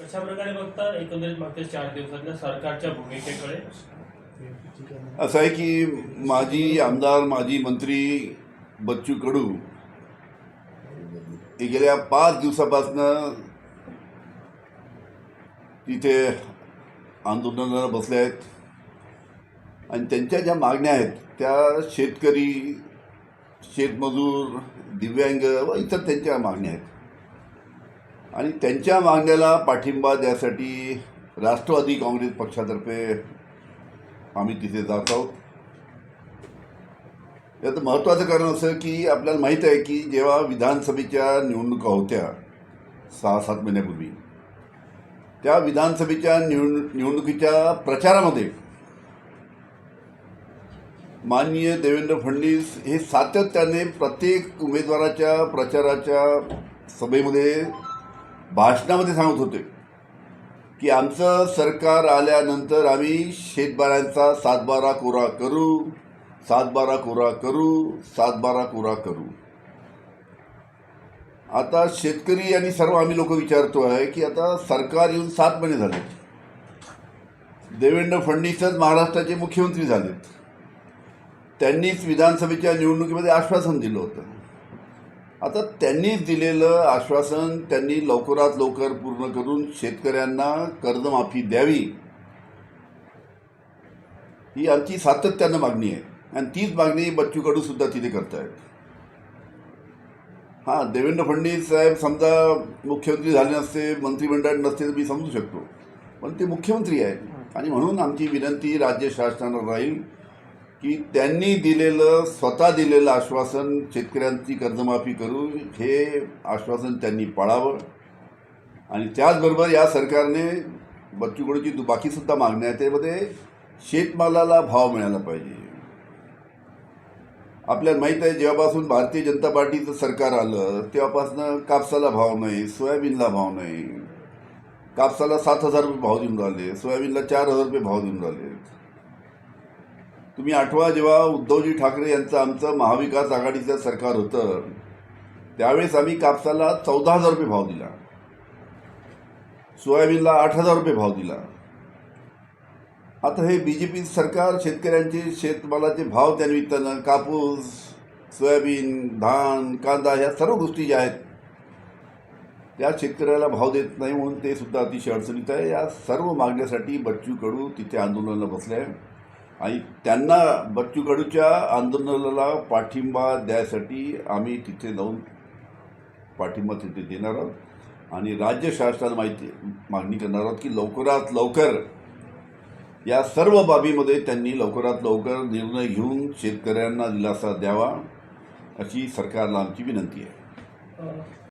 कशा प्रकारे बघता एकंदरीत मागच्या चार दिवसातल्या सरकारच्या भूमिकेकडे. असं आहे की माजी आमदार माजी मंत्री बच्चू कडू हे गेल्या पाच दिवसापासनं तिथे आंदोलनाला बसले आहेत. आणि त्यांच्या ज्या मागण्या आहेत त्या शेतकरी शेतमजूर दिव्यांग व इतर त्यांच्या मागण्या आहेत. आणि त्यांच्या मागण्याला पाठिंबा द्यासाठी राष्ट्रवादी काँग्रेस पक्षातर्फे आम्ही तिथे जात आहोत. याचं महत्त्वाचं कारण असं की आपल्याला माहीत आहे की जेव्हा विधानसभेच्या निवडणुका होत्या सहा सात महिन्यापूर्वी त्या विधानसभेच्या निवड निवडणुकीच्या प्रचारामध्ये माननीय देवेंद्र फडणवीस हे सातत्याने प्रत्येक उमेदवाराच्या प्रचाराच्या सभेमध्ये भाषणामध्ये सांगत होते की आमचं सरकार आल्यानंतर आम्ही शेतबाऱ्यांचा सातबारा कोरा करू सातबारा कोरा करू सातबारा कोरा करू. आता शेतकरी आणि सर्व आम्ही लोक विचारतो आहे की आता सरकार येऊन सात महिने झाले. देवेंद्र फडणवीसच महाराष्ट्राचे मुख्यमंत्री झालेत. त्यांनीच विधानसभेच्या निवडणुकीमध्ये आश्वासन दिलं होतं. आता त्यांनीच दिलेलं आश्वासन त्यांनी लवकरात लवकर पूर्ण करून शेतकऱ्यांना कर्जमाफी द्यावी. ही आमची सातत्यानं मागणी आहे. आणि तीच मागणी बच्चू कडू सुद्धा तिथे करतायत. हां देवेंद्र फडणवीस साहेब समजा मुख्यमंत्री झाले नसते मंत्रिमंडळात नसते तर मी समजू शकतो. पण ते मुख्यमंत्री आहेत. आणि म्हणून आमची विनंती राज्य शासनाला राहील की त्यांनी दिलेलं स्वतः दिलेलं आश्वासन शेतकऱ्यांची कर्जमाफी करू हे आश्वासन त्यांनी पाळावं. आणि त्याचबरोबर या सरकारने बच्चूकडूची दु- बाकीसुद्धा मागण्या आहे त्यामध्ये शेतमालाला भाव मिळाला पाहिजे. आपल्याला माहीत आहे जेव्हापासून भारतीय जनता पार्टीचं सरकार आलं तेव्हापासून कापसाला भाव नाही सोयाबीनला भाव नाही. कापसाला सात हजार रुपये भाव देऊन राहिले सोयाबीनला चार हजार रुपये भाव देऊन राहिले. तुम्ही आठवा जेव्हा उद्धवजी ठाकरे यांचं आमचं महाविकास आघाडीचं सरकार होतं त्यावेळेस आम्ही कापसाला चौदा हजार रुपये भाव दिला. सोयाबीनला आठ हजार रुपये भाव दिला. आता हे बी जे पी सरकार शेतकऱ्यांचे शेतमालाचे भाव त्या निमित्तानं कापूस सोयाबीन धान कांदा ह्या सर्व गोष्टी ज्या आहेत त्या शेतकऱ्याला भाव देत नाही म्हणून ते सुद्धा अतिशय अडचणीत आहे. या सर्व मागण्यासाठी बच्चू कडू तिथे आंदोलनाला बसले आहे आणि त्यांना बच्चू कडूच्या आंदोलनाला पाठिंबा द्यायसाठी आम्ही तिथे जाऊन पाठिंबा तिथे देणार आहोत. आणि राज्य शासनाला माहिती मागणी करणार आहोत की लवकरात लवकर या सर्व बाबीमध्ये त्यांनी लवकरात लवकर निर्णय घेऊन शेतकऱ्यांना दिलासा द्यावा अशी सरकारला आमची विनंती आहे.